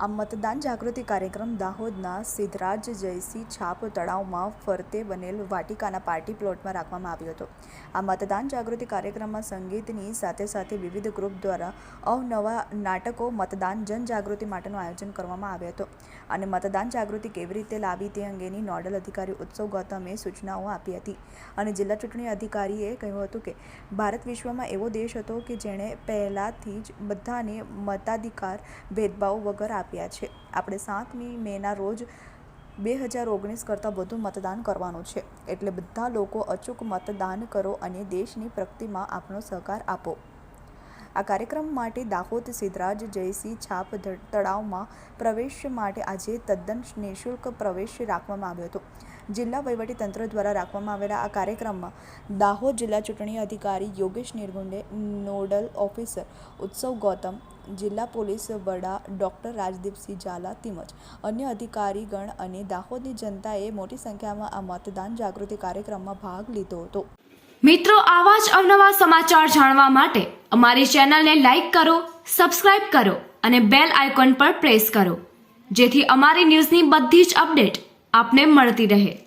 આ મતદાન જાગૃતિ કાર્યક્રમ દાહોદના સિદ્ધરાજ જયસિંહ છાપ તળાવમાં ફરતે બનેલ વાટિકાના પાર્ટી પ્લોટમાં રાખવામાં આવ્યો હતો. આ મતદાન જાગૃતિ કાર્યક્રમમાં સંગીતની સાથે સાથે વિવિધ ગ્રુપ દ્વારા અવનવા નાટકો, મતદાન જનજાગૃતિ માટેનું આયોજન કરવામાં આવ્યું હતું. અને મતદાન જાગૃતિ કેવી રીતે લાવી તે અંગેની નોડલ અધિકારી ઉત્સવ ગૌતમે સૂચનાઓ આપી હતી. અને જિલ્લા ચૂંટણી અધિકારીએ કહ્યું હતું કે, ભારત વિશ્વમાં એવો દેશ હતો કે જેણે પહેલાંથી જ બધાને મતાધિકાર ભેદભાવ વગર આપ્યા છે. આપણે સાતમી મેના રોજ બે હજાર ઓગણીસ કરતાં વધુ મતદાન કરવાનું છે. એટલે બધા લોકો અચૂક મતદાન કરો અને દેશની પ્રગતિમાં આપનો સહકાર આપો. આ કાર્યક્રમ માટે દાહોદ સિદ્ધરાજ, જયસિંહ, છાપ તળાવમાં પ્રવેશ માટે આજે તદ્દન નિઃશુલ્ક પ્રવેશ રાખવામાં આવ્યો હતો. જિલ્લા વહીવટીતંત્ર દ્વારા રાખવામાં આવેલા આ કાર્યક્રમમાં દાહોદ જિલ્લા ચૂંટણી અધિકારી યોગેશ નિર્ગુંડે, નોડલ ઓફિસર ઉત્સવ ગૌતમ જિલ્લા પોલીસ વડા ડૉક્ટર રાજદીપસિંહ ઝાલા તેમજ અન્ય અધિકારીગણ અને દાહોદની જનતાએ મોટી સંખ્યામાં આ મતદાન જાગૃતિ કાર્યક્રમમાં ભાગ લીધો હતો. મિત્રો, આવા જ અવનવા સમાચાર જાણવા માટે અમારી ચેનલને લાઇક કરો, સબસ્ક્રાઇબ કરો અને બેલ આઇકોન પર પ્રેસ કરો, જેથી અમારી ન્યૂઝની બધી જ અપડેટ આપને મળતી રહે.